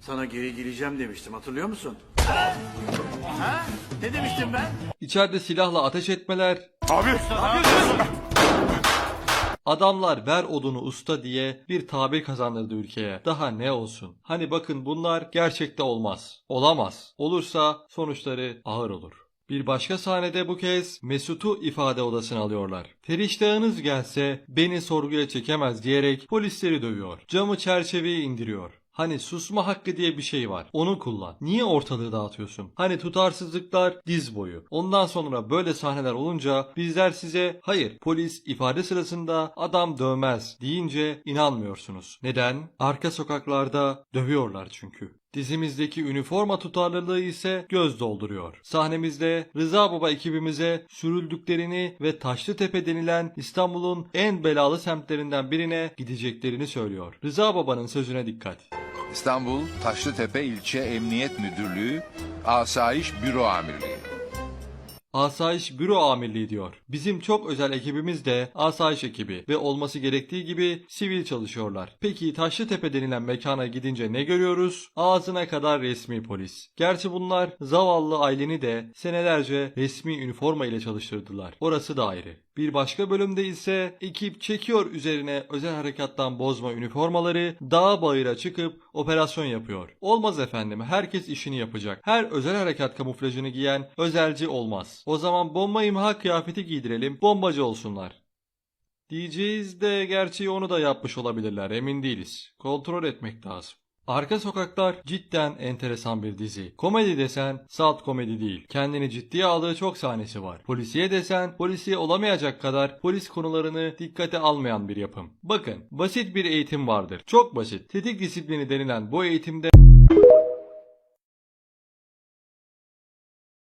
Sana geri geleceğim demiştim hatırlıyor musun? Ha? Ha? Ne demiştim ben? içeride silahla ateş etmeler, Abi. adamlar ver odunu usta diye bir tabir kazandırdı ülkeye. Daha ne olsun? Hani bakın bunlar gerçekte olmaz. Olamaz. Olursa sonuçları ağır olur. Bir başka sahnede bu kez Mesut'u ifade odasına alıyorlar. Feriştahınız gelse beni sorguya çekemez diyerek polisleri dövüyor. Camı çerçeveyi indiriyor. Hani susma hakkı diye bir şey var. Onu kullan. Niye ortalığı dağıtıyorsun? Hani tutarsızlıklar diz boyu. Ondan sonra böyle sahneler olunca bizler size hayır polis ifade sırasında adam dövmez deyince inanmıyorsunuz. Neden? Arka sokaklarda dövüyorlar çünkü. Dizimizdeki üniforma tutarlılığı ise göz dolduruyor. Sahnemizde Rıza Baba ekibimize sürüldüklerini ve Taşlıtepe denilen İstanbul'un en belalı semtlerinden birine gideceklerini söylüyor. Rıza Baba'nın sözüne dikkat. İstanbul Taşlıtepe İlçe Emniyet Müdürlüğü Asayiş Büro Amirliği. Asayiş Büro Amirliği diyor. Bizim çok özel ekibimiz de asayiş ekibi ve olması gerektiği gibi sivil çalışıyorlar. Peki Taşlıtepe denilen mekana gidince ne görüyoruz? Ağzına kadar resmi polis. Gerçi bunlar zavallı aileni de senelerce resmi üniforma ile çalıştırdılar. Orası da ayrı. Bir başka bölümde ise ekip çekiyor üzerine özel harekattan bozma üniformaları dağa bayıra çıkıp operasyon yapıyor. Olmaz efendim herkes işini yapacak. Her özel harekat kamuflajını giyen özelci olmaz. O zaman bomba imha kıyafeti giydirelim bombacı olsunlar. Diyeceğiz de gerçi onu da yapmış olabilirler emin değiliz. Kontrol etmek lazım. Arka Sokaklar cidden enteresan bir dizi. Komedi desen salt komedi değil. Kendini ciddiye aldığı çok sahnesi var. Polisiye desen polisiye olamayacak kadar polis konularını dikkate almayan bir yapım. Bakın basit bir eğitim vardır. Çok basit. Tetik disiplini denilen bu eğitimde